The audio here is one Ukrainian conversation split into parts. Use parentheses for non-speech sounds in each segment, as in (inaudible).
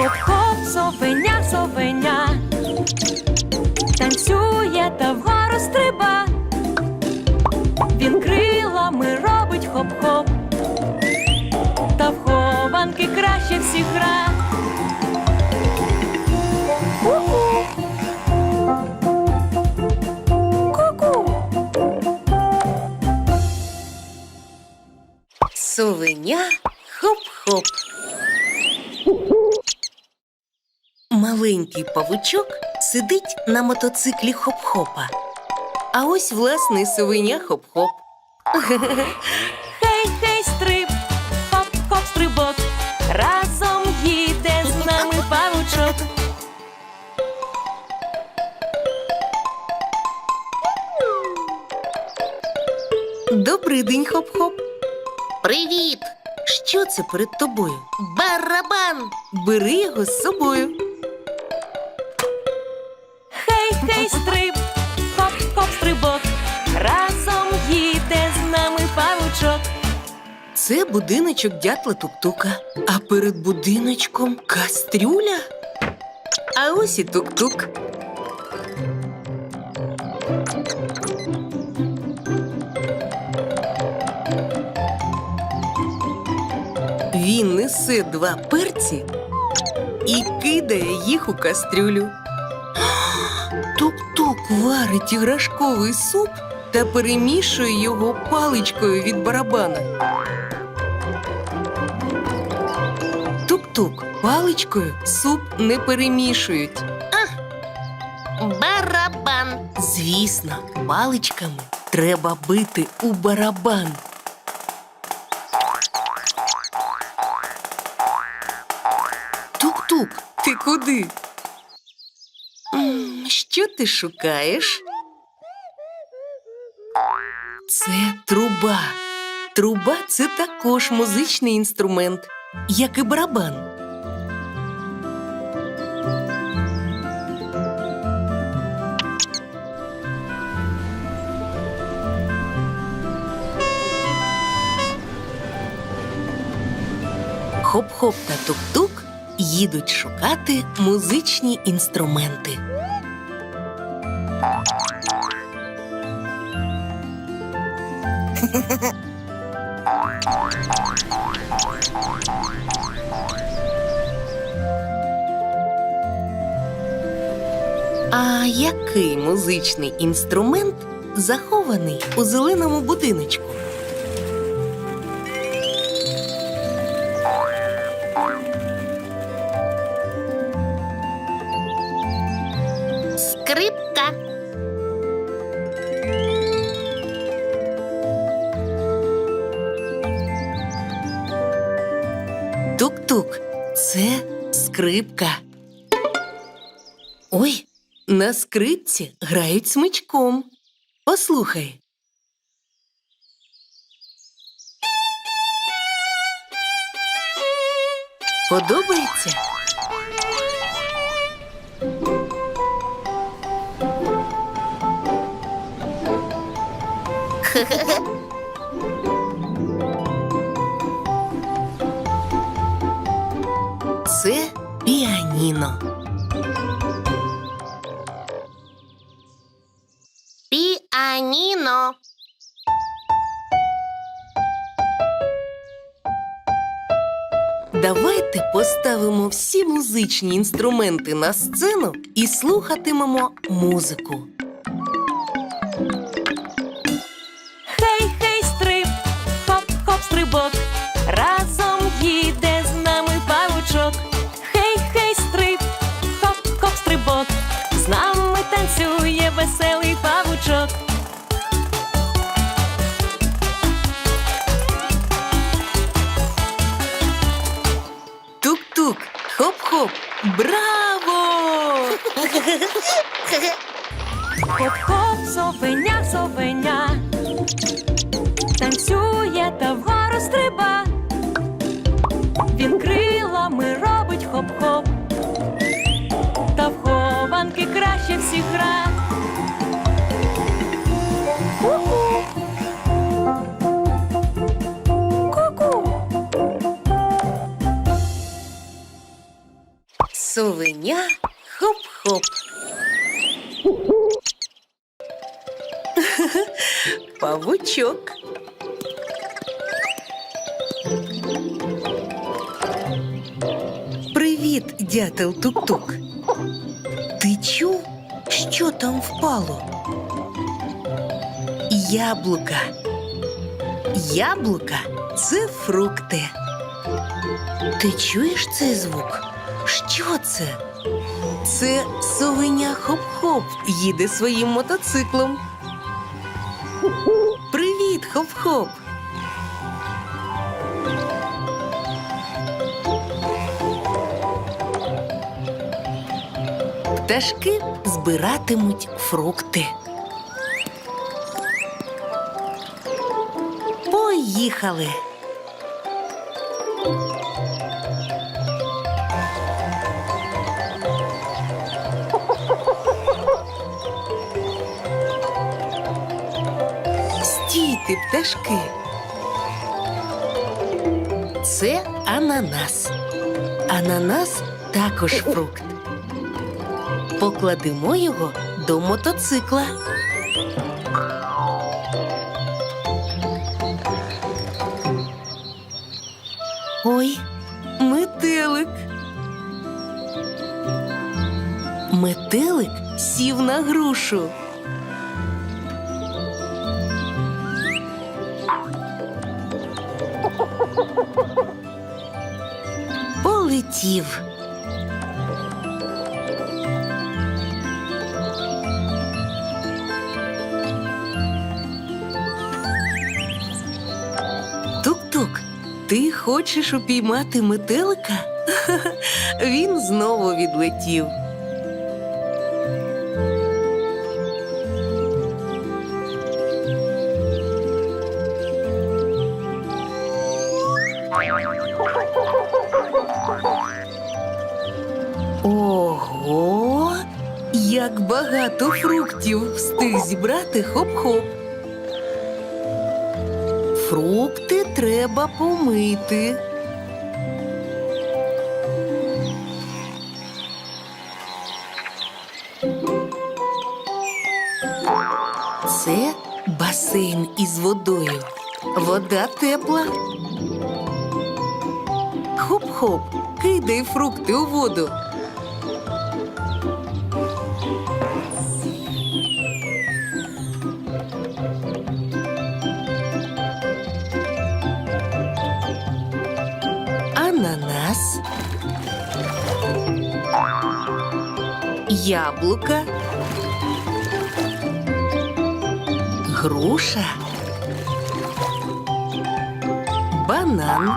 Хоп-хоп, совеня, совеня. Танцює та вгору стриба. Він крилами робить хоп-хоп. Та в хованки краще всіх гра. Совеня хоп-хоп. Маленький павучок сидить на мотоциклі хоп-хопа. А ось власний совеня хоп-хоп. Хей, хей, стриб, хоп-хоп, стрибок. Разом їде з нами павучок. Добрий день, хоп-хоп. Привіт! Що це перед тобою? Барабан! Бери його з собою. Хей, стриб, хоп-хоп, стрибок. Разом їде з нами павучок. Це будиночок дятла тук-тука. А перед будиночком кастрюля. А ось і тук-тук. Він несе два перці і кидає їх у кастрюлю. Тук-тук варить іграшковий суп та перемішує його паличкою від барабана. Тук-тук паличкою суп не перемішують. Барабан! Звісно, паличками треба бити у барабан. Тук-тук, ти куди? Що ти шукаєш? Це труба. Труба це також музичний інструмент, як і барабан. Хоп-хоп та тук-тук їдуть шукати музичні інструменти. (laughs) А який музичний інструмент захований у зеленому будиночку? Скрипка. Ой, на скрипці грають смичком. Послухай. Подобається? Це (laughs) піаніно. Піаніно! Давайте поставимо всі музичні інструменти на сцену і слухатимемо музику. Хоп-хоп, (laughs) совеня, Павучок. Привіт, дятел тук-тук. Ти чув, що там впало? Яблука. Яблука це фрукти. Ти чуєш цей звук? Що це? Це совеня хоп-хоп їде своїм мотоциклом. Хоп-хоп! Пташки збиратимуть фрукти. Поїхали. Пташки. Це ананас. Ананас також фрукт. Покладемо його до мотоцикла. Ой, метелик. Метелик сів на грушу. Полетів. Тук-тук, ти хочеш упіймати метелика? (laughs) Він знову відлетів. Ого! Як багато фруктів встиг зібрати хоп-хоп. Фрукти треба помити. Це басейн із водою. Вода тепла. Хоп-хоп, кидай фрукти у воду. Яблука, груша, банан,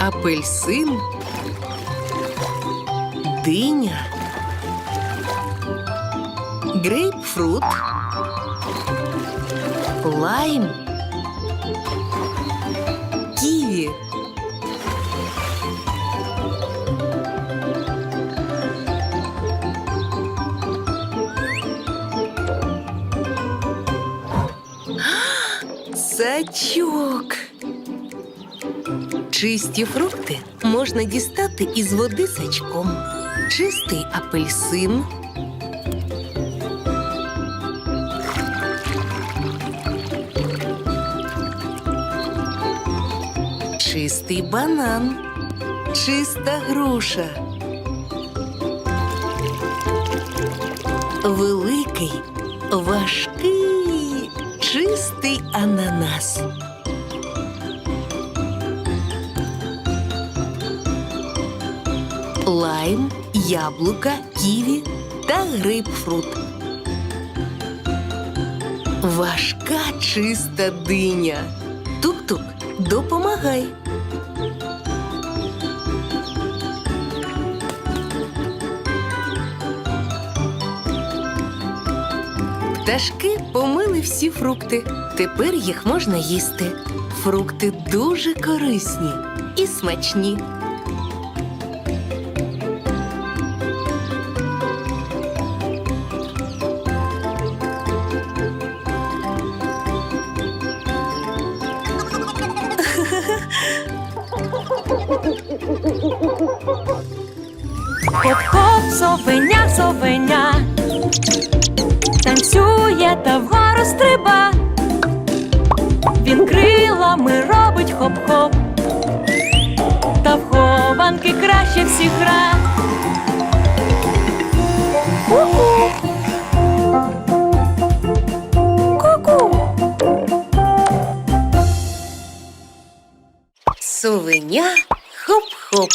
апельсин, диня, грейпфрут, лайм. Сачок. Чисті фрукти можна дістати із води сачком. Чистий апельсин. Чистий банан, чиста груша. Великий, важкий, чистий ананас. Лайм, яблука, ківі та грейпфрут. Важка чиста диня. Тук-тук, допомагай. Пташки помили всі фрукти. Тепер їх можна їсти. Фрукти дуже корисні і смачні. Краще всіх гра. Ку-ку. Ку-ку. Хоп-хоп.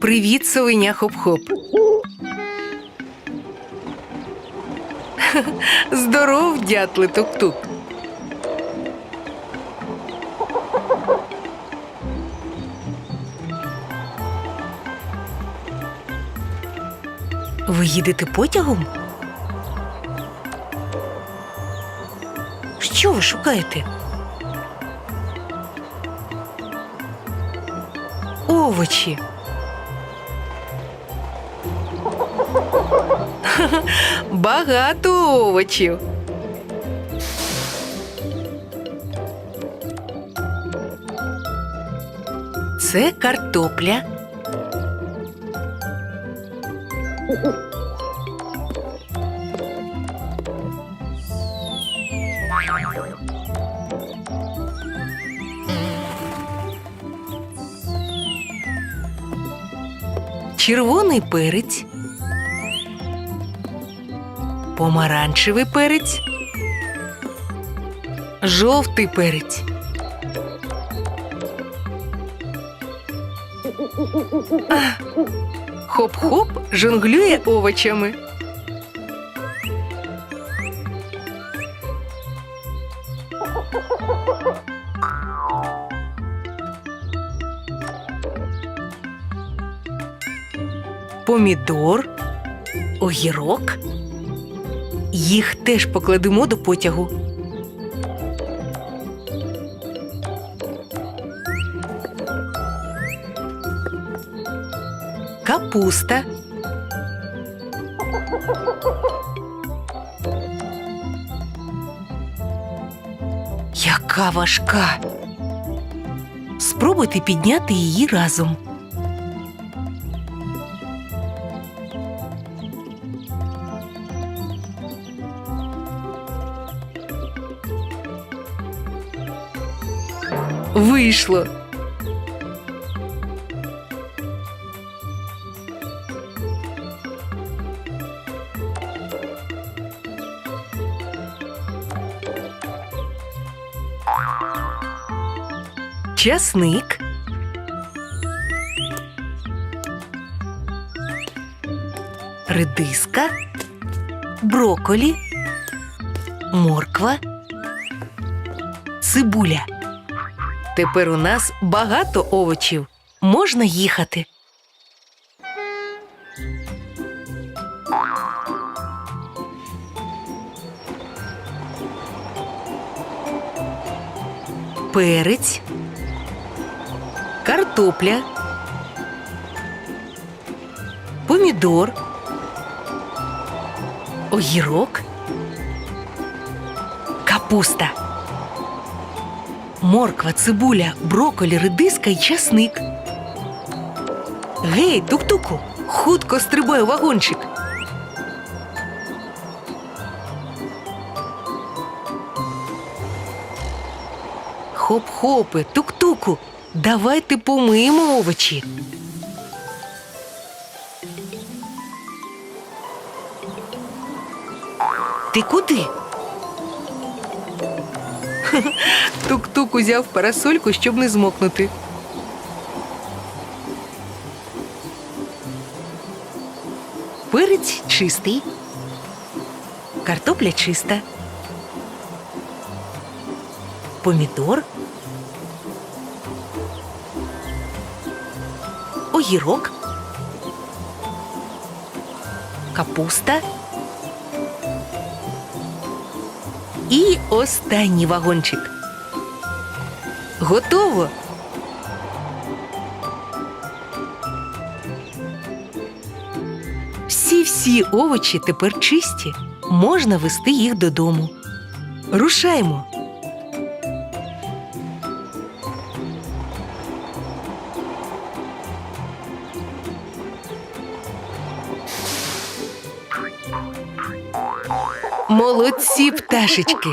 Привіт, совеня хоп-хоп. (laughs) Здоров, дятле тук-тук. Їдете потягом? Що ви шукаєте? Овочі. (laughs) Багато овочів. Це картопля. Червоний перець, помаранчевий перець, жовтий перець. Хоп-хоп жонглює овочами. Помідор, огірок. Їх теж покладемо до потягу. Капуста. Яка важка. Спробуйте підняти її разом. Вийшло. Часник. Редиска, броколі, морква, цибуля. Тепер у нас багато овочів. Можна їхати. Перець, картопля, помідор, огірок, капуста морква, цибуля, броколі, редиска і часник. Гей, тук-туку, хутко стрибай у вагончик. Хоп-хопи, тук-туку, давайте помиємо овочі. Ти куди? Тук-тук узяв парасольку, щоб не змокнути. Перець чистий. Картопля чиста. Помідор. Огірок. Капуста. І останній вагончик. Готово. Всі всі овочі тепер чисті. Можна вести їх додому. Рушаймо. Молодці пташечки.